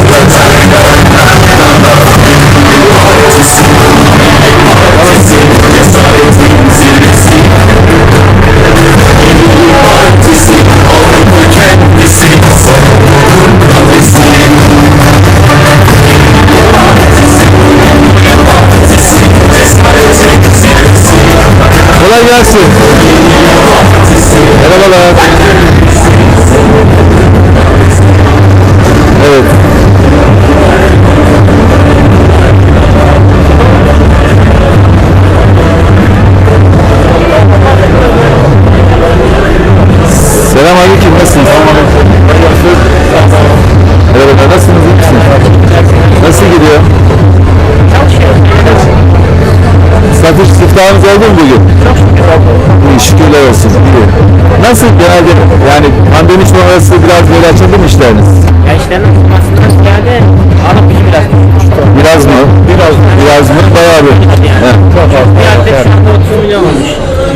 Kolay Siftahınız oldu mu bugün? Şükürler olsun. İyi. Nasıl genelde yani pandemi sonrası biraz böyle açıldı mı işleriniz? Ya işlerin tutmasından ziyade alıp gücü biraz tutmuştu. Biraz mı? Biraz. Biraz mı? Bayağı bir. He. Bir atlet şu anda 30 milyon olmuş.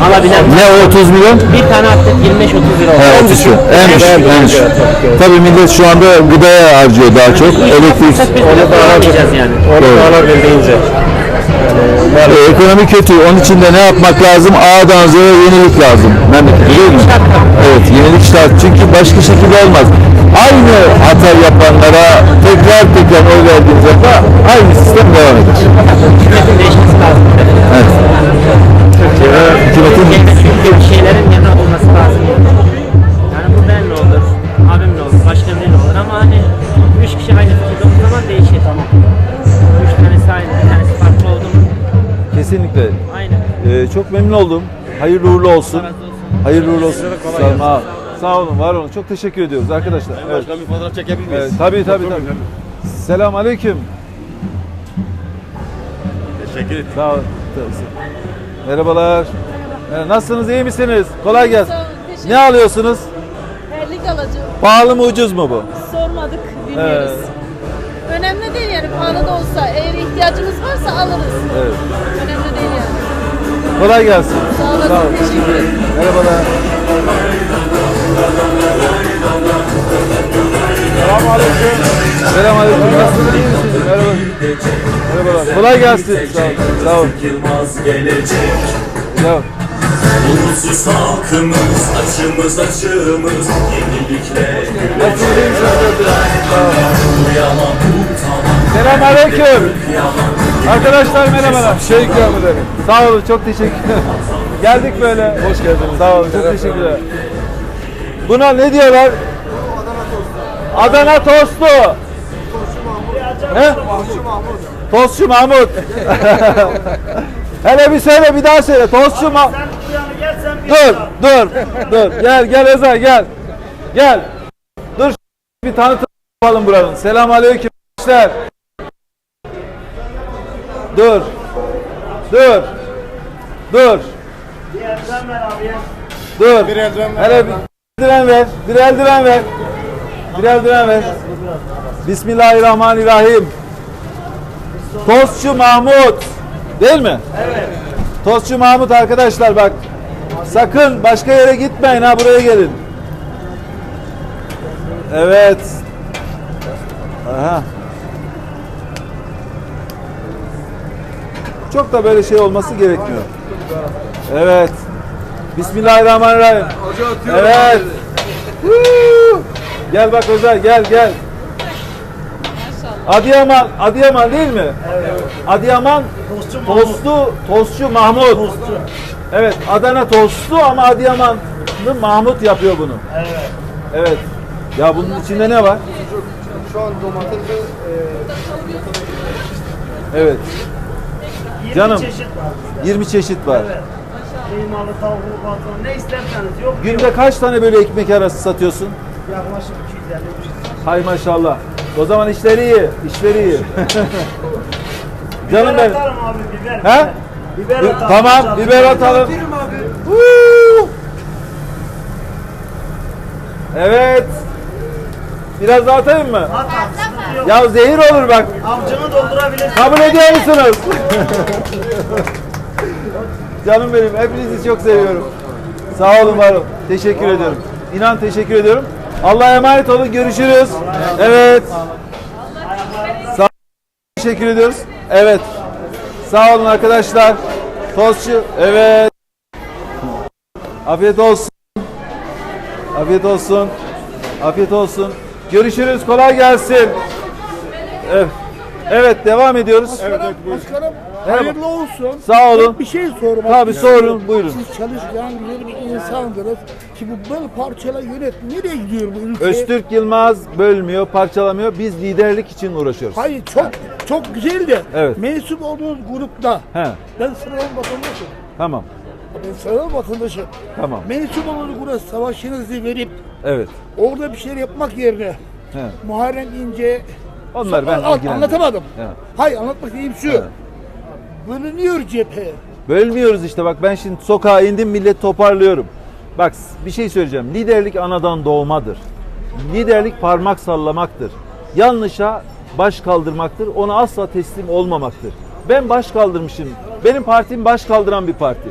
Alabilen Ne o 30 milyon? bir tane atlet 25-30 lira olmuş. 30 şu. En düşük. En düşük. Tabii millet şu anda gıdaya harcıyor daha çok. Elektrik. Onu da alamayacağız yani. Onu da alabildiğince. Ee, ekonomi kötü. Onun için de ne yapmak lazım? A'dan Z'ye yenilik lazım. Memleket değil mi? Evet yenilik şart. Çünkü başka şekilde olmaz. Aynı hata yapanlara tekrar tekrar oy verdiğinizde aynı sistem devam eder. Hükümetin değişmesi lazım. Evet. Hükümetin şeylerin kesinlikle Aynı. Ee, çok memnun oldum. Hayırlı uğurlu olsun. Allah razı olsun. Hayırlı uğurlu olsun. Sağ, olun. sağ olun, var olun. Çok teşekkür ediyoruz arkadaşlar. Evet. Başkan bir fotoğraf çekebilir miyiz? Evet, tabii tabii tabii. Selam aleyküm. Teşekkür ederim. Sağ olun. Merhabalar. Ee, Nasılsınız, iyi misiniz? Kolay gelsin. Sağ olun, teşekkür Ne alıyorsunuz? Terlik alacağım. Pahalı mı ucuz mu bu? Sormadık, bilmiyoruz. Önemli değil yani pahalı da olsa eğer ihtiyacımız varsa alırız. Evet. Önemli. Kolay gelsin. Sağ olasın, Sağ olun. teşekkür ederim. Merhabalar. Selam aleyküm. Nasılsınız? iyi misiniz? Merhaba. Merhabalar. Kolay gelsin. Sağ olun. Sağ olun. Sağ olun. Ulusuz halkımız Açımız açığımız Yenilikle Nasılsınız? olun. Uyanan utanın Selam aleyküm. Arkadaşlar merhabalar. Şey ikram. Sağ olun çok teşekkür ederim. Geldik böyle. Hoş geldiniz. Sağ olun çok teşekkürler. Buna ne diyorlar? Adana tostu. He? Tostçu Mahmut. Hele bir söyle bir daha söyle. Tostçu Mahmut. Dur, dur, dur. Gel, gel Özer, gel. Gel. Dur bir tanıtım yapalım buranın. Selam aleyküm gençler. Dur. Dur. Dur. Dur. Bir eldiven ver Hele bir eldiven ver. Bir eldiven ver. Bir eldiven ver. Bismillahirrahmanirrahim. Tostçu Mahmut. Değil mi? Evet. Tostçu Mahmut arkadaşlar bak. Sakın başka yere gitmeyin ha buraya gelin. Evet. Aha. Çok da böyle şey olması gerekmiyor. Evet. Bismillahirrahmanirrahim. Evet. Huu! Gel bak Özel gel gel. Adıyaman, Adıyaman değil mi? Evet. Adıyaman Tostu, Tostçu Mahmut. Evet, Adana Tostu ama Adıyamanlı Mahmut yapıyor bunu. Evet. Evet. Ya bunun içinde ne var? Şu an domates ve Evet. Canım 20 çeşit var. Kıymalı, tavuklu, patron ne isterseniz yok. Günde kaç tane böyle ekmek arası satıyorsun? Yaklaşık 250 300. Hay maşallah. O zaman işleri iyi, işleri iyi. Canım Biber benim. atarım abi biber. He? Biber Bi- atarım. Tamam, biber atalım. Huu! Evet. Biraz daha atayım mı? At yok. Ya zehir olur bak. Avcını doldurabilirsin. Kabul ediyor musunuz? Canım benim, hepinizi çok seviyorum. Sağ olun, var olun. Teşekkür ediyorum. İnan teşekkür ediyorum. Allah'a emanet olun, görüşürüz. Evet. Sağ olun, teşekkür ediyoruz. Evet. Sağ olun arkadaşlar. Tostçu, evet. Afiyet olsun. Afiyet olsun. Afiyet olsun. Görüşürüz, kolay gelsin. Evet. Evet, devam ediyoruz. Başkanım Merhaba. hayırlı olsun. Sağ olun. Bir şey sormak Tabii istiyorum. sorun, buyurun. Siz çalışkan güzel bir insandınız ki bu böl parçala yönet nereye gidiyor bu ülke? Öztürk Yılmaz bölmüyor, parçalamıyor. Biz liderlik için uğraşıyoruz. Hayır çok çok güzel de Evet. mensup olduğunuz grupta He, ben sıradan vatandaşım. tamam. Ben sıradan vatandaşım. Tamam. Mensup olduğunuz grupta savaşınızı verip Evet. orada bir şeyler yapmak yerine He. Muharrem İnce Onlar ben An- anlatamadım. Evet. Hayır anlatmak istediğim şu. Evet. Bölünüyor cephe. Bölmüyoruz işte bak ben şimdi sokağa indim millet toparlıyorum. Bak bir şey söyleyeceğim. Liderlik anadan doğmadır. Liderlik parmak sallamaktır. Yanlışa baş kaldırmaktır. Ona asla teslim olmamaktır. Ben baş kaldırmışım. Benim partim baş kaldıran bir parti.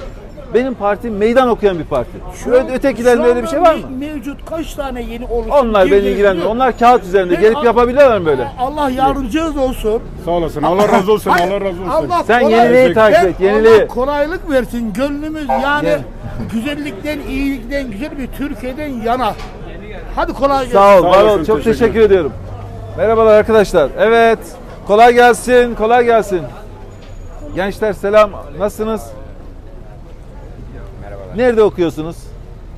Benim partim meydan okuyan bir parti. Ö- Ötekilerinde Şu öyle bir şey var mı? Mevcut kaç tane yeni oluşum? Onlar beni ilgilenmiyor. Onlar kağıt üzerinde. Ben- Gelip yapabilirler mi böyle? Allah yardımcınız olsun. Sağ olasın. Allah razı olsun. Hayır, Allah razı olsun. Allah Sen kolay- yeniliği takip et, Ben yeniliği. Allah kolaylık versin. Gönlümüz yani güzellikten, iyilikten, güzel bir Türkiye'den yana. Hadi kolay gelsin. Sağ ol, Sağ var ol. olasın, Çok teşekkür teşekkür ediyorum. Merhabalar arkadaşlar. Evet. Kolay gelsin, kolay gelsin. Gençler selam. Nasılsınız? Merhabalar. Nerede okuyorsunuz?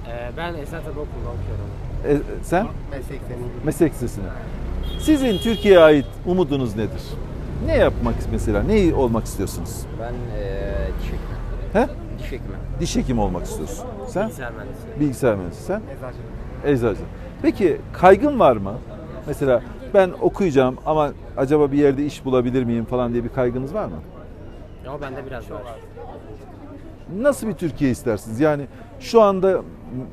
Ee, ben Esat Okul'da okuyorum. E, sen? Meslek lisesinde. Sizin Türkiye'ye ait umudunuz nedir? Ne yapmak mesela? Ne olmak istiyorsunuz? Ben eee diş hekimi. He? Diş hekimi. Diş hekimi olmak istiyorsun. Sen? Bilgisayar mühendisi. Bilgisayar mühendisi. Sen? Eczacı. Peki kaygın var mı? Mesela ben okuyacağım ama acaba bir yerde iş bulabilir miyim falan diye bir kaygınız var mı? Ama bende biraz var. Nasıl bir Türkiye istersiniz? Yani şu anda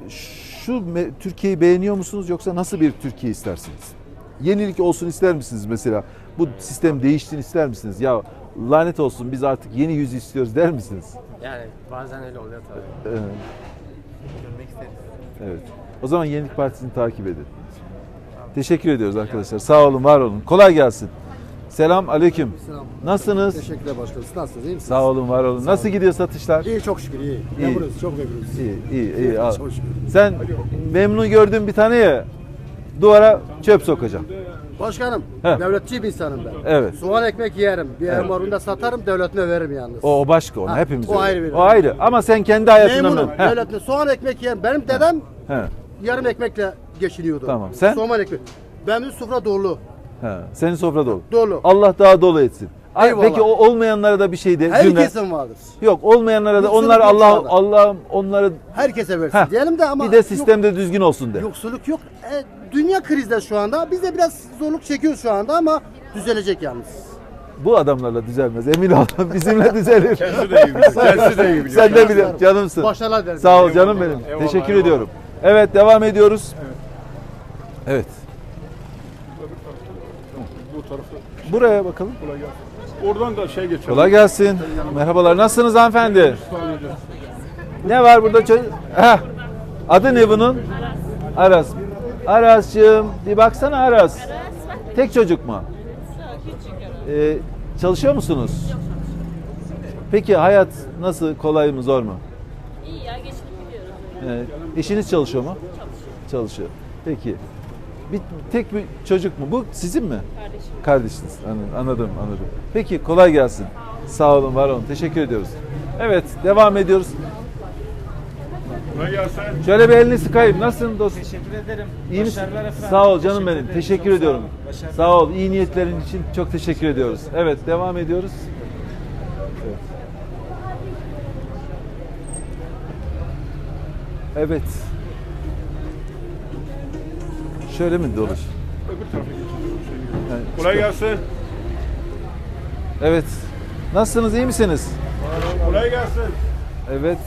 şu Türkiye'yi beğeniyor musunuz yoksa nasıl bir Türkiye istersiniz? Yenilik olsun ister misiniz mesela? Bu sistem değişsin ister misiniz? Ya lanet olsun biz artık yeni yüz istiyoruz der misiniz? Yani bazen öyle oluyor tabii. Ee, Evet. O zaman Yenilik Partisi'ni takip edin. Teşekkür ediyoruz arkadaşlar. Sağ olun, var olun. Kolay gelsin. Selam aleyküm. Selam. Nasılsınız? Teşekkürler başkanım. Siz nasılsınız? İyi misiniz? Sağ olun, var olun. Nasıl gidiyor satışlar? İyi çok şükür iyi. İyi. Memnunuz. Çok memnunuz. İyi, iyi, iyi. Al. Çok şükür. Sen memnun gördüğün bir tane ya duvara çöp sokacağım. Başkanım, He. devletçi bir insanım ben. Evet. Soğan ekmek yerim. Bir evet. marunda satarım, devletine veririm yalnız. O, o başka, onu Ha, hepimiz o öyle. ayrı bir- O ayrı. Ama sen kendi hayatından Memnunum. memnun. Heh, Devletine soğan ekmek yerim. Benim dedem he, yarım ekmekle geçiniyordu. Tamam. Sen? Soğan ekmek. Benim sofra dolu. He. Senin sofra dolu. Dolu. Allah daha dolu etsin. Ay, Eyvallah. Peki o olmayanlara da bir şey de cümle- Herkesin vardır. Yok olmayanlara da onlar yok Allah. Allah onları Herkese versin Heh. diyelim de ama bir de yok- sistemde düzgün olsun de. yoksulluk yok. E, dünya krizde şu anda. Biz de biraz zorluk çekiyoruz şu anda ama düzelecek yalnız. Bu adamlarla düzelmez emin ol. Bizimle düzelir. Kendisi de iyi biliyor. Kendisi de iyi biliyor. Sen de biliyorsun canımsın. Başarılar dilerim. Sağ ol canım benim. Eyvallah, Teşekkür eyvallah. ediyorum. Evet devam ediyoruz. Evet. Bu Buraya bakalım. Kolay gelsin. Oradan da şey geçelim. Kolay gelsin. Merhabalar. Nasılsınız hanımefendi? Ne var burada? çocuk? Heh. Adı ne bunun? Aras. Aras'cığım bir baksana Aras. Tek çocuk mu? Ee, çalışıyor musunuz? Peki hayat nasıl? Kolay mı zor mu? İyi ya geçinip gidiyoruz. Ee, eşiniz çalışıyor mu? Çalışıyor. Peki. Bir tek bir çocuk mu? Bu sizin mi? Kardeşim. Kardeşiniz. Anladım, anladım. Peki kolay gelsin. Sağ olun, var olun. Teşekkür ediyoruz. Evet, devam ediyoruz. Kolay gelsin. Şöyle bir elini sıkayım. Nasılsın dostum? Teşekkür ederim. İyi misin? Başarılar efendim. Sağ ol canım Teşekkür benim. ederim. Teşekkür Çok ediyorum. Sağ, olun. Başarılar. Sağ ol. İyi niyetlerin için çok teşekkür ediyoruz. Evet, devam ediyoruz. Evet. Evet. Şöyle mi dolaş? Öbür tarafa geçelim. Şey Yani- Kolay gelsin. Evet. Nasılsınız? iyi misiniz? Kolay gelsin. Evet.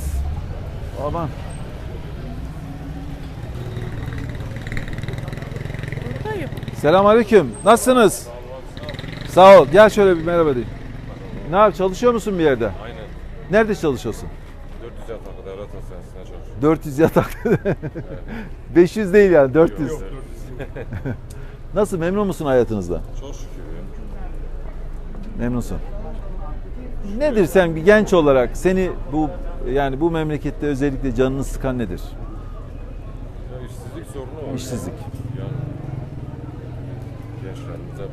Aman. Selamünaleyküm. Nasılsınız? Sağ ol. Gel şöyle bir merhaba diyeyim. Ne yap? Çalışıyor musun bir yerde? Aynen. Nerede çalışıyorsun? 400 yataklı devlet hastanesine çalışıyorum. 400 yatak. 500 değil yani 400. Yok, Nasıl memnun musun hayatınızda? Çok şükür. Memnunsun. Nedir sen bir genç olarak seni bu yani bu memlekette özellikle canını sıkan nedir? Ya işsizlik sorunu var. İşsizlik. Yani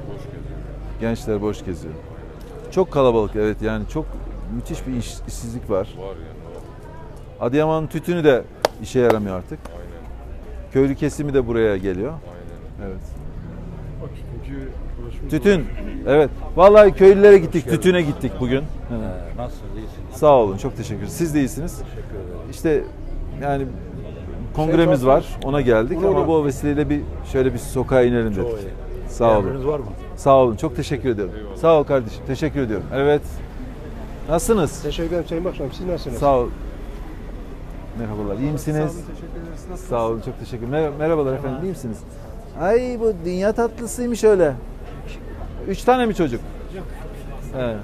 boş geziyor. Gençler boş geziyor. Çok kalabalık evet yani çok müthiş bir iş- işsizlik var. Var yani var. Adıyaman tütünü de işe yaramıyor artık. Aynen. Köylü kesimi de buraya geliyor. Aynen. Evet. Tütün. Evet. Vallahi köylülere gittik, tütüne gittik bugün. Nasılsınız? İyisiniz? Sağ olun, çok teşekkür ederim. Siz de iyisiniz. Teşekkür ederim. İşte yani kongremiz var, ona geldik ama bu vesileyle bir şöyle bir sokağa inelim dedik. Sağ olun. var mı? Sağ olun, çok teşekkür ediyorum. Sağ ol kardeşim, teşekkür ediyorum. Evet. Nasılsınız? Teşekkür ederim Sayın Başkanım. Siz nasılsınız? Sağ ol. Merhabalar, iyi misiniz? Sağ olun, çok teşekkür ederim. Mer- Merhabalar efendim, iyi misiniz? Ay bu dünya tatlısıymış öyle. Üç tane mi çocuk? He.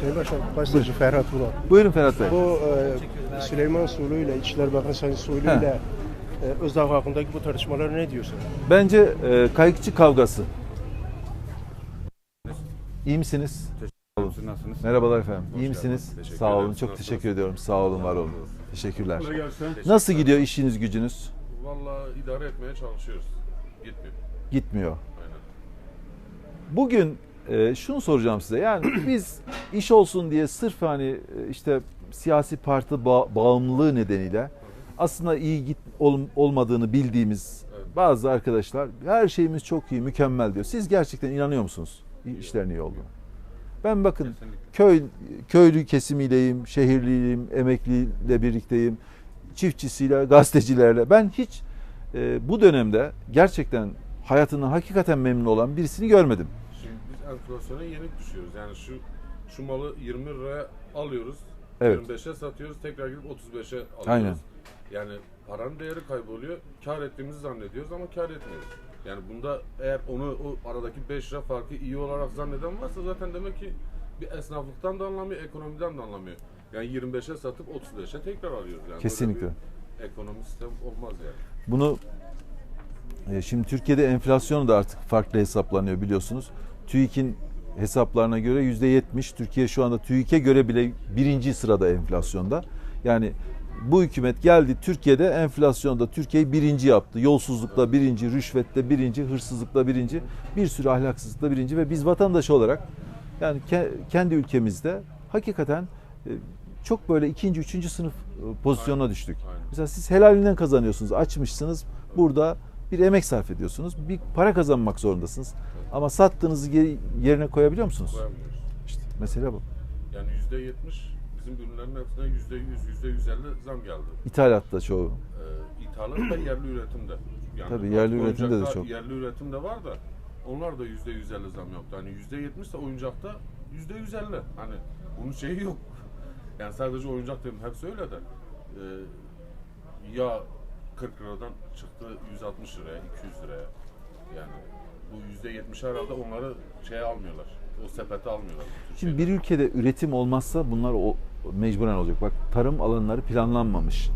Sayın Başkanım, gazeteci Ferhat Ulan. Buyurun Ferhat Bey. Bu e, Süleyman Soylu ile İçişleri Bakanı Sayın Soylu He. ile e, Özdağ hakkındaki bu tartışmalara ne diyorsun? Bence e, kayıkçı kavgası. İyi misiniz? Siz nasılsınız? Merhabalar efendim. İyi geldiniz. misiniz? Teşekkür Sağ olun. ederim. Çok teşekkür ediyorum. Sağ olun, var olun. Teşekkürler. Kolay gelsin. Nasıl gidiyor işiniz gücünüz? Vallahi idare etmeye çalışıyoruz. Gitmiyor. Gitmiyor. Aynen. Bugün e, şunu soracağım size. Yani biz iş olsun diye sırf hani e, işte siyasi parti ba- bağımlılığı nedeniyle aslında iyi git ol- olmadığını bildiğimiz Evet. bazı arkadaşlar her şeyimiz çok iyi, mükemmel diyor. Siz gerçekten inanıyor musunuz işlerin iyi olduğunu? Ben bakın Kesinlikle. köy köylü kesimiyleyim, şehirliyim, emekliyle birlikteyim, çiftçisiyle, gazetecilerle. Ben hiç e, bu dönemde gerçekten hayatından hakikaten memnun olan birisini görmedim. Şimdi biz enflasyona yenik düşüyoruz. Yani şu şu malı 20 liraya alıyoruz. Evet. 25'e satıyoruz. Tekrar gidip 35'e alıyoruz. Aynen. Yani paranın değeri kayboluyor. Kar ettiğimizi zannediyoruz ama kar etmiyoruz. Yani bunda eğer onu o aradaki 5 lira farkı iyi olarak zanneden varsa zaten demek ki bir esnaflıktan da anlamıyor, ekonomiden de anlamıyor. Yani 25'e satıp 35'e tekrar alıyoruz. Yani Kesinlikle. Ekonomi sistem olmaz yani. Bunu e, şimdi Türkiye'de enflasyon da artık farklı hesaplanıyor biliyorsunuz. TÜİK'in hesaplarına göre yüzde yetmiş. Türkiye şu anda TÜİK'e göre bile birinci sırada enflasyonda. Yani bu hükümet geldi Türkiye'de enflasyonda Türkiye'yi birinci yaptı. Yolsuzlukla birinci, rüşvette birinci, hırsızlıkla birinci, bir sürü ahlaksızlıkla birinci ve biz vatandaş olarak yani ke- kendi ülkemizde hakikaten e, çok böyle ikinci, üçüncü sınıf e, pozisyona düştük. Aynen. Mesela siz helalinden kazanıyorsunuz, açmışsınız. Burada bir emek sarf ediyorsunuz. Bir para kazanmak zorundasınız. Ama sattığınızı yerine koyabiliyor musunuz? Koyamıyoruz. İşte mesele bu. Yani %70 bizim ürünlerin hepsine %100, %150 zam geldi. İthalatta çoğu. Ee, ithalat da yerli üretimde. Yani Tabii yerli üretimde de çok. Yerli üretim de var da onlar da yüzde yüz elli zam yaptı. Hani yüzde yetmiş ise oyuncakta yüzde yüz elli. Hani bunun şeyi yok. Yani sadece oyuncak dedim hepsi öyle de. Ee, ya 40 liradan çıktı 160 liraya, 200 liraya. Yani bu yüzde yetmiş herhalde onları şeye almıyorlar. O sepete almıyorlar. Şimdi bir ülkede üretim olmazsa bunlar o, mecburen olacak. Bak tarım alanları planlanmamış.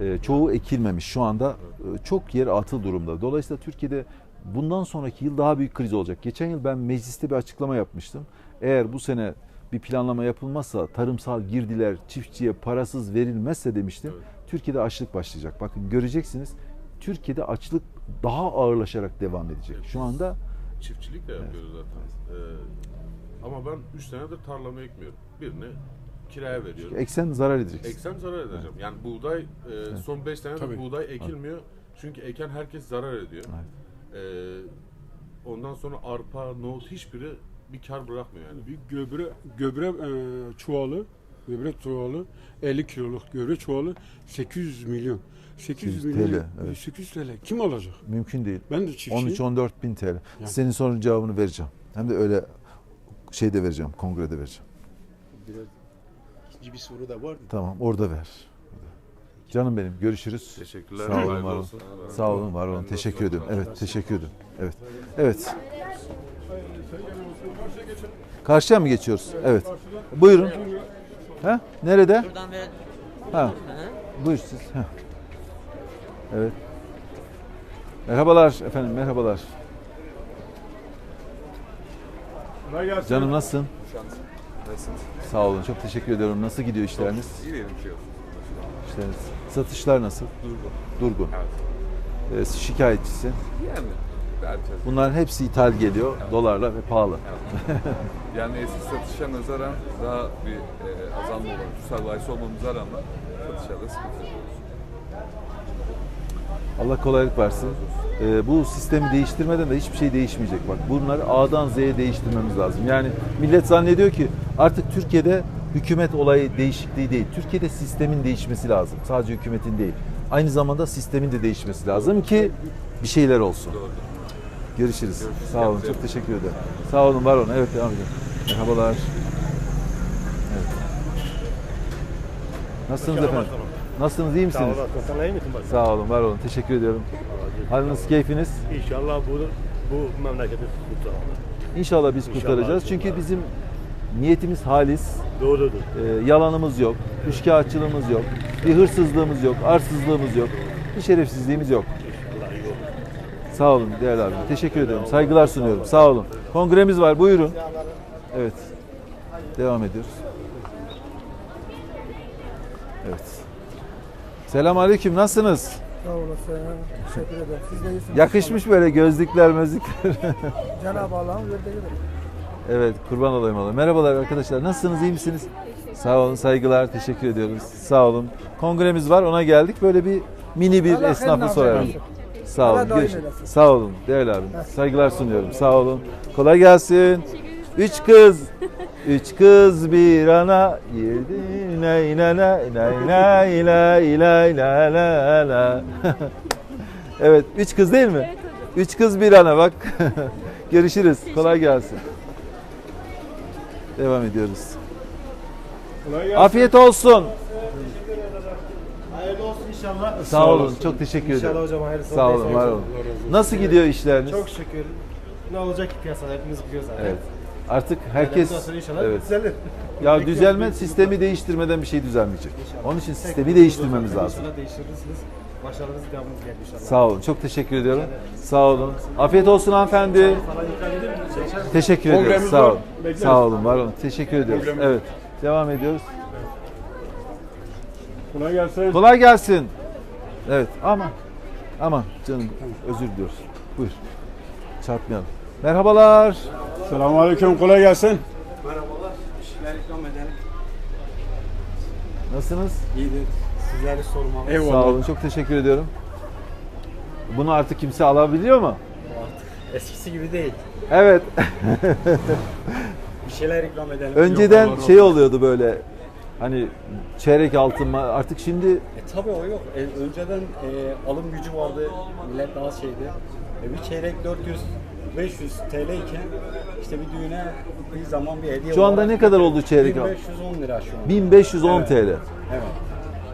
Ee, çoğu ekilmemiş. Şu anda e, çok yer atıl durumda. Dolayısıyla Türkiye'de bundan sonraki yıl daha büyük kriz olacak. Geçen yıl ben mecliste bir açıklama yapmıştım. Eğer bu sene bir planlama yapılmazsa tarımsal girdiler çiftçiye parasız verilmezse demiştim. Evet. Türkiye'de açlık başlayacak. Bakın göreceksiniz Türkiye'de açlık daha ağırlaşarak devam edecek. Şu anda Çiftçilik de yapıyoruz zaten. Ee, ama ben 3 senedir tarlamı ekmiyorum. Birini kiraya veriyorum. eksen zarar edecek. Eksem zarar edeceğim. Yani buğday e, son 5 senedir Tabii. buğday ekilmiyor. Çünkü eken herkes zarar ediyor. Ee, ondan sonra arpa, nohut hiçbiri bir kar bırakmıyor yani. Bir göbre, göbre e, çuvalı Böbrek çuvalı 50 kiloluk böbrek çuvalı 800 milyon. 800 800 milyon. TL, evet. 800 TL. Kim alacak? Mümkün değil. Ben de çiftçiyim. 13-14 bin TL. Senin sorunun cevabını vereceğim. Hem de öyle şeyde vereceğim, kongrede vereceğim. Biraz ikinci bir soru da var. Tamam, orada ver. Canım benim, görüşürüz. Teşekkürler. Sağ olun, var olun. Sağ olun, var olun. Teşekkür ediyorum. Evet, teşekkür ederim. Evet. Evet. Karşıya mı geçiyoruz? Evet. Buyurun. Ha? Nerede? Buradan böyle Ha. Buyur siz. Ha. Evet. Merhabalar efendim, merhabalar. Kolay gelsin. Canım nasılsın? Sağ olun, çok teşekkür ediyorum. Nasıl gidiyor işleriniz? İyi benim şey yok. İşleriniz. Satışlar nasıl? Durgun. Durgun. Ee, şikayetçisi. Yani belki. Bunların hepsi ithal geliyor, dolarla ve pahalı. Yani eski satışa nazaran daha bir e, azalma olan, survival olmamıza rağmen satışlarda sıkıntı yaşıyoruz. Allah kolaylık versin. Ee, bu sistemi değiştirmeden de hiçbir şey değişmeyecek. Bak bunları A'dan Z'ye değiştirmemiz lazım. Yani millet zannediyor ki artık Türkiye'de hükümet olayı değişikliği değil. Türkiye'de sistemin değişmesi lazım. Sadece hükümetin değil. Aynı zamanda sistemin de değişmesi lazım ki bir şeyler olsun. Görüşürüz. Sağ olun. Çok teşekkür ederim. Sağ olun, var olun. Evet, devam edelim. Merhabalar. Evet. Nasılsınız efendim? Nasılsınız? iyi misiniz? Sen iyi misin bak? Sağ olun, var olun. Teşekkür ediyorum. Haliniz, keyfiniz? İnşallah bu, bu memleketi kurtaralım. İnşallah biz kurtaracağız. Çünkü bizim niyetimiz halis. Doğrudur. Ee, yalanımız yok. Üçkağıtçılığımız yok. Bir hırsızlığımız yok. Arsızlığımız yok. Bir şerefsizliğimiz yok. Sağ olun değerli abim. Teşekkür ediyorum. Saygılar sunuyorum. Sağ olun. Kongremiz var. Buyurun. Evet. Devam ediyoruz. Evet. Selam aleyküm. Nasılsınız? Sağ olasın. Teşekkür ederim. Siz de iyisiniz. Yakışmış böyle gözlükler, mözlükler. Cenab-ı Allah'ın verdiği. Evet, kurban olayım Allah. Merhabalar arkadaşlar. Nasılsınız? iyi misiniz? Sağ olun, saygılar. Teşekkür ediyoruz. Sağ olun. Kongremiz var, ona geldik. Böyle bir mini bir Allah esnafı sorarım. Sağ Allah olun. daim Görüş- eylesin. Sağ olun. Değerli abim. Saygılar sunuyorum. Sağ olun. Kolay gelsin. Üç kız. Üç kız bir ana girdi. Nay nay nay nay nay nay nay nay nay. Evet, üç kız değil mi? Üç kız bir ana bak. Görüşürüz. Kolay gelsin. Devam ediyoruz. Kolay gelsin. Afiyet olsun. Hayırlı olsun inşallah. Sağ olun. Çok teşekkür ederim. İnşallah hocam hayırlısı Sağ olsun. olun, var olun. Nasıl gidiyor işleriniz? Çok şükür. Ne olacak ki piyasada hepimiz biliyoruz zaten. Evet. Artık herkes inşallah evet. düzelir. Ya düzelme sistemi değiştirmeden bir şey düzelmeyecek. Onun için sistemi değiştirmemiz lazım. İnşallah değiştirirsiniz. Başarınız devamınız gelir inşallah. Sağ olun. Çok teşekkür ediyorum. Sağ olun. Afiyet olsun hanımefendi. Teşekkür ediyoruz. Sağ olun. Bekleriz. Sağ olun. Var olun. Teşekkür ediyoruz. Evet. Devam ediyoruz. Kolay gelsin. Kolay gelsin. Evet. Aman. Aman canım özür diliyoruz. Buyur. Çarpmayalım. Merhabalar. Selamünaleyküm. Kolay gelsin. Nasılsınız? Sizleri sormalı. Eyvallah. Sağ olun. Çok teşekkür ediyorum. Bunu artık kimse alabiliyor mu? Eskisi gibi değil. Evet. Bir şeyler ikram edelim. Önceden Yok, şey oluyordu böyle hani çeyrek altın mı artık şimdi E, tabii o yok. E, önceden e, alım gücü vardı. Millet daha şeydi. E, bir çeyrek 400 500 TL iken işte bir düğüne bir zaman bir hediye Şu anda olarak ne kadar oldu çeyrek altın? 1510 lira şu an. 1510 Evet. TL. Evet.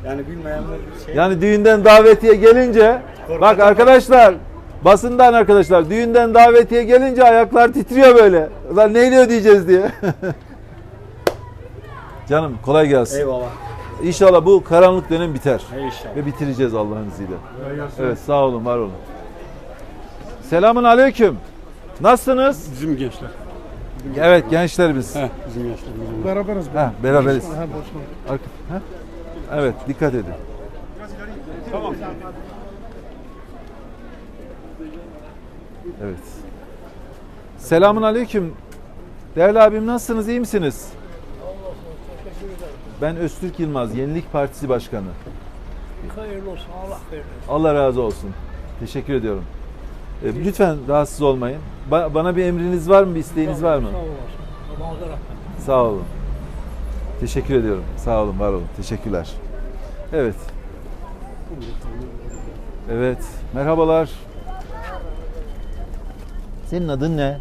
Yani bilmeyenler şey Yani düğünden davetiye gelince bak arkadaşlar basından arkadaşlar düğünden davetiye gelince ayaklar titriyor böyle. Ulan neyle ödeyeceğiz diye. Canım kolay gelsin. Eyvallah. İnşallah bu karanlık dönem biter. İnşallah. Ve bitireceğiz Allah'ın izniyle. Evet sağ olun var olun. Selamun aleyküm. Nasılsınız? Bizim gençler. Evet gençlerimiz. Heh, bizim gençler. Bizim. Beraberiz. Ha, beraberiz. Ha. Arka- ha? Evet dikkat edin. Tamam. Evet. Selamun aleyküm. Değerli abim nasılsınız? iyi misiniz? Ben Öztürk Yılmaz, Yenilik Partisi Başkanı. Hayırlı olsun. Allah hayırlı olsun. Allah razı olsun. Teşekkür ediyorum. Ee, lütfen rahatsız olmayın. Ba- bana bir emriniz var mı, bir isteğiniz var mı? Sağ olasın. Mazeret. Sağ olun. Teşekkür ediyorum. Sağ olun, var olun. Teşekkürler. Evet. Evet. Merhabalar. Senin adın ne?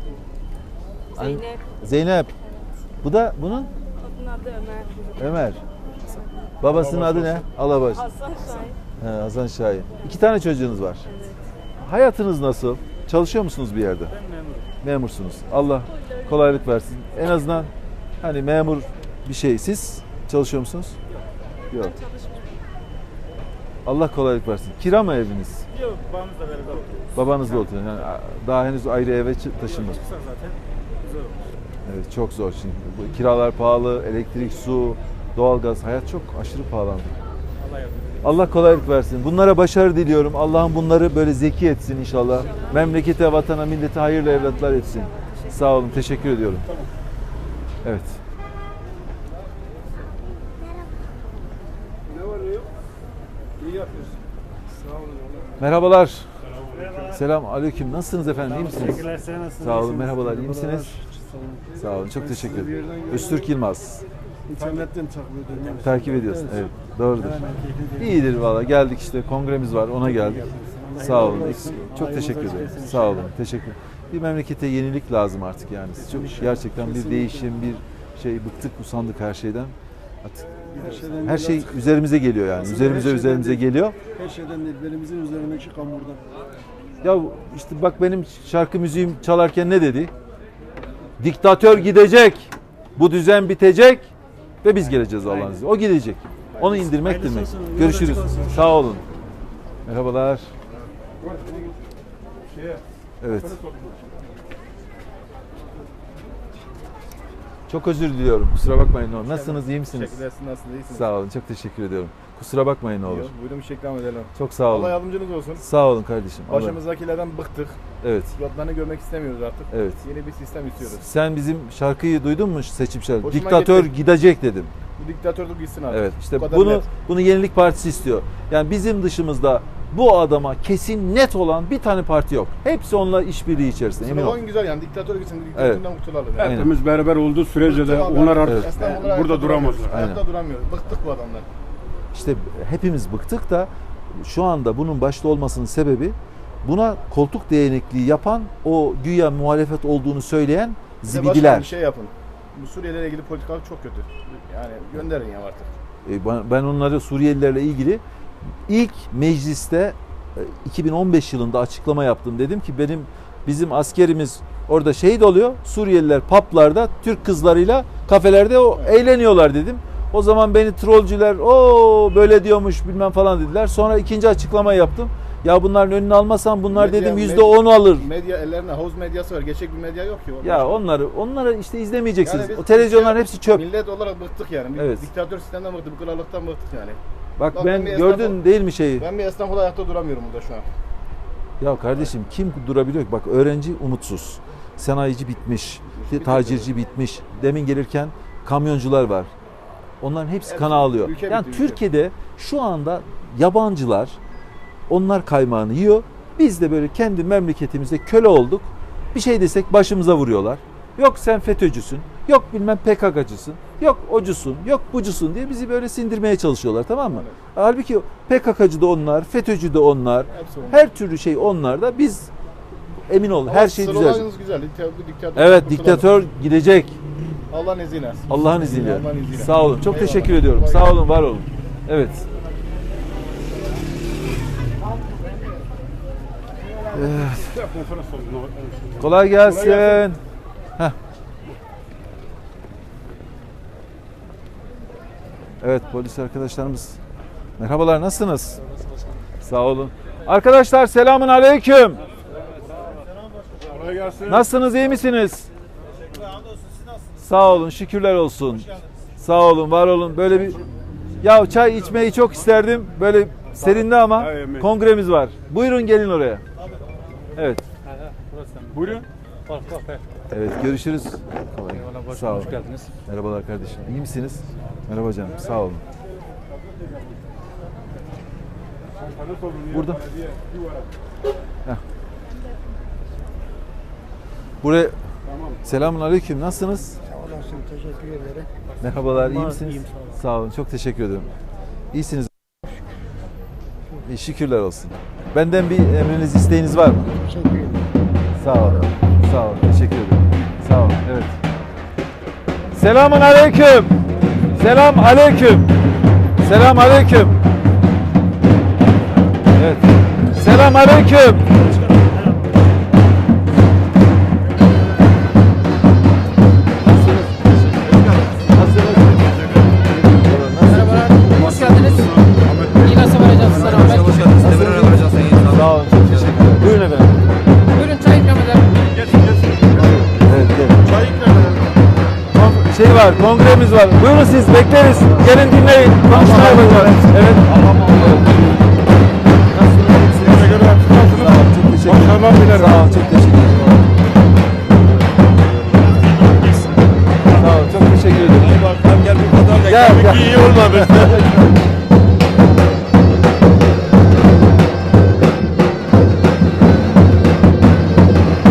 Zeynep. Zeynep. Bu da bunun Onun adı Ömer. Ömer. Babasının adı ne? Alabaş. Hasan Şahin. He, Hasan Şahin. İki tane çocuğunuz var. Hayatınız nasıl? Çalışıyor musunuz bir yerde? Ben memurum. Memursunuz. Allah kolaylık versin. En azından hani memur bir şey. Siz çalışıyor musunuz? Yok. Allah kolaylık versin. Kira mı eviniz? Yok babamızla beraber oturuyoruz. Babanızla oturuyor. Yani daha henüz ayrı eve taşınmadı. Çıksa zaten zor olur. Evet çok zor şimdi. Bu kiralar pahalı, elektrik, su, doğalgaz, hayat çok aşırı pahalandı. Allah yardım. Allah kolaylık versin. Bunlara başarı diliyorum. Allah'ım bunları böyle zeki etsin inşallah. Memlekete, vatana, millete hayırlı evlatlar etsin. Sağ olun, teşekkür ediyorum. Evet. Merhabalar. Selam aleyküm. Nasılsınız efendim? İyi misiniz? Teşekkürler. Sen nasılsın? Sağ olun. Merhabalar. İyi misiniz? Sağ olun. Çok teşekkür ederim. Öztürk Yılmaz. İnternetten takip ediyorum. Takip ediyorsun. Evet. Doğrudur. İyidir valla. Geldik işte. Kongremiz var. Ona geldik. Sağ olun. Çok teşekkür ederim. Sağ olun. Teşekkür Bir memlekete yenilik lazım artık yani. Çok gerçekten bir değişim, bir şey bıktık, usandık her şeyden. Artık her şey üzerimize geliyor yani. Üzerimize üzerimize geliyor. Her şeyden değil, belimizin üzerindeki kamburdan. Ya işte bak benim şarkı müziğim çalarken ne dedi? Diktatör gidecek. Bu düzen bitecek ve biz geleceğiz Allah'ın izniyle. O gidecek. Onu indirmek demek. Görüşürüz. Sağ olun. Merhabalar. Evet. Çok özür diliyorum. Kusura bakmayın. Nasılsınız? iyi misiniz? Teşekkürler. Nasılsınız? İyisiniz? Sağ olun. Çok teşekkür ediyorum. Kusura bakmayın ne olur. Yok, Buyurun bir ikram edelim. Çok sağ olun. Allah yardımcınız olsun. Sağ olun kardeşim. Allah- Başımızdakilerden bıktık. Evet. Yollarını görmek istemiyoruz artık. Evet. Yeni bir sistem istiyoruz. Sen bizim şarkıyı duydun mu seçim şarkı? Hoşuma Diktatör gitti. gidecek dedim. Bu diktatörlük gitsin abi. Evet işte Bu kadar bunu net. bunu Yenilik Partisi istiyor. Yani bizim dışımızda bu adama kesin net olan bir tane parti yok. Hepsi onunla işbirliği içerisinde emin ol. Slogan güzel yani diktatör gitsin, diktatörden kurtulalım. Yani. Aynen. Hepimiz beraber olduğu sürece de abi. onlar artık Evet. Esnaf olarak burada duramıyoruz. duramazlar. Aynen. Ayakta duramıyoruz. Bıktık bu adamlar. İşte hepimiz bıktık da şu anda bunun başta olmasının sebebi buna koltuk değnekliği yapan o güya muhalefet olduğunu söyleyen zibidiler. Bir şey yapın. Bu Suriyelilere ilgili politikalar çok kötü. Yani gönderin ya artık. E, ben- onları Suriyelilerle ilgili ilk mecliste e, 2015 yılında açıklama yaptım. Dedim ki benim bizim askerimiz orada şehit oluyor. Suriyeliler paplarda Türk kızlarıyla kafelerde o eğleniyorlar dedim. O zaman beni trollcüler o böyle diyormuş bilmem falan dediler. Sonra ikinci açıklama yaptım. Ya bunların önünü almasam bunlar Medya- dedim yüzde on alır. Medya ellerine havuz medyası var. Gerçek bir medya yok ki. orada. Ya onları onları işte izlemeyeceksiniz. Yani o televizyonların ülke- hepsi çöp. Millet olarak bıktık yani. Evet. Diktatör sistemden bıktık, bir krallıktan bıktık yani. Bak Bak ben bir gördün esnaf- değil mi şeyi? Ben bir esnaf olarak ayakta duramıyorum burada şu an. Ya kardeşim kim durabiliyor ki? Bak öğrenci umutsuz. Sanayici bitmiş. Tacirci bitmiş. Demin gelirken kamyoncular var. Onların hepsi Hepsi kana alıyor. ülke Yani bitti, ülke. Türkiye'de şu anda yabancılar onlar kaymağını yiyor. Biz de böyle kendi memleketimizde köle olduk. Bir şey desek başımıza vuruyorlar. Yok sen FETÖ'cüsün. Yok bilmem PKK'cısın. Yok ocusun. Yok bucusun diye bizi böyle sindirmeye çalışıyorlar tamam mı? Halbuki PKK'cı da onlar, FETÖ'cü de onlar. Hepsi onlar. Her türlü şey onlarda. Biz emin ol her şey düzelecek. Güzel. Diktatör, diktatör, Evet diktatör gidecek. Allah'ın izniyle. Allah'ın izniyle. Allah'ın izniyle. Sağ olun. Çok Eyvallah. teşekkür ediyorum. Kolay Sağ gelsin. olun, var olun. Evet. Evet. Konferans oldu. Kolay gelsin. Heh. Evet polis arkadaşlarımız. Merhabalar nasılsınız? Sağ olun. Arkadaşlar selamun aleyküm. Kolay gelsin. Nasılsınız iyi misiniz? Sağ olun şükürler olsun. Sağ olun var olun. Böyle bir ya çay içmeyi çok isterdim. Böyle serinde ama kongremiz var. Buyurun gelin oraya. Evet. Buyurun. Evet görüşürüz. Sağ olun. Merhabalar kardeşim. İyi misiniz? Merhaba canım. Sağ olun. Burada. Heh. Buraya Selamun aleyküm. Nasılsınız? Olasın. Teşekkür ederim. Merhabalar, iyi misiniz? iyiyim, sağ olun. Sağ olun, çok teşekkür ederim. İyisiniz. İyi, şükürler olsun. Benden bir emriniz, isteğiniz var mı? Teşekkür ederim. Sağ olun. Sağ olun. Teşekkür ederim. Sağ olun. Evet. Selamun aleyküm. Selam aleyküm. Selam aleyküm. Evet. Selam aleyküm. Var, kongremiz var. Buyurun siz bekleriz. Gelin dinleyin. Konuşma yapacağız. Evet. Sağ olun, çok teşekkür ederim. Sağ olun, çok teşekkür ederim. Olun, çok teşekkür ederim. Gel, gel. Gel, iyi olma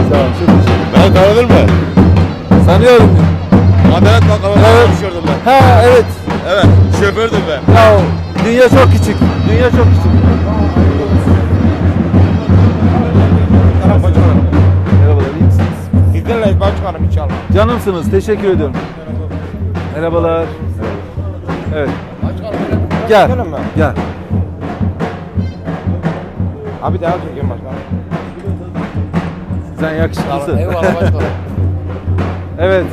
Sağ olun, çok teşekkür ederim. Ben tanıdın mı? Sanıyorum. Adalet Bakanı'nda Evet. çalışıyordum ben. Ha evet. Evet, şofördüm ben. Ya dünya çok küçük. Dünya çok küçük. Merhabalar, iyi misiniz? Giderler başkanım inşallah. Canımsınız, teşekkür ediyorum. Merhabalar. Evet. Gel, gel. Abi devam çekiyorum başkanım. Sen yakışıklısın. Eyvallah başkanım. evet.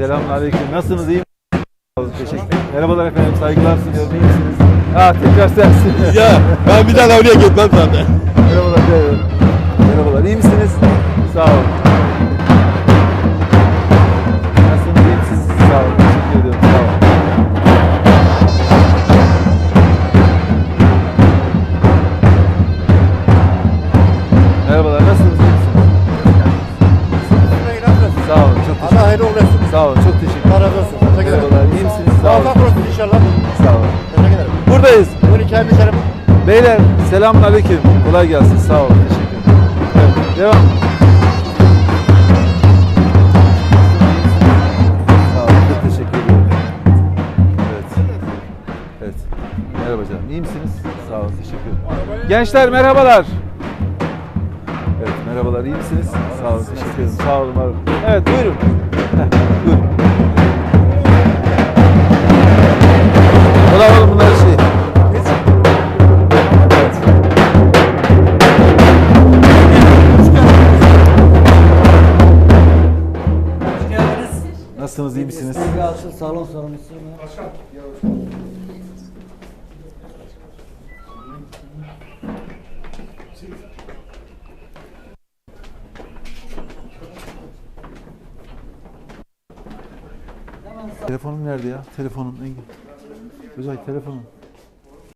Selamünaleyküm. Nasılsınız, iyi misiniz? Teşekkür ederim. Merhabalar efendim, saygılar sunuyorum. İyi misiniz? Ha, tekrar sensin. ya ben bir daha da oraya gitmem zaten. Merhabalar. Merhabalar, iyi misiniz? Sağ olun. Beyler selamun aleyküm. Kolay gelsin. Sağ olun. Teşekkür ederim. Evet, devam. Sağ olun. Çok teşekkür ediyorum. Evet. Evet. Merhaba canım. İyi misiniz? Sağ olun. Teşekkür ederim. Gençler merhabalar. Evet merhabalar. İyi misiniz? Sağ olun. Teşekkür ederim. Sağ olun. olun. Evet buyurun. Heh, buyurun. Ulan oğlum bunlar Nasılsınız, iyi misiniz? salon sorumlusu. Telefonum nerede ya? Telefonum Engin. Özay telefonum.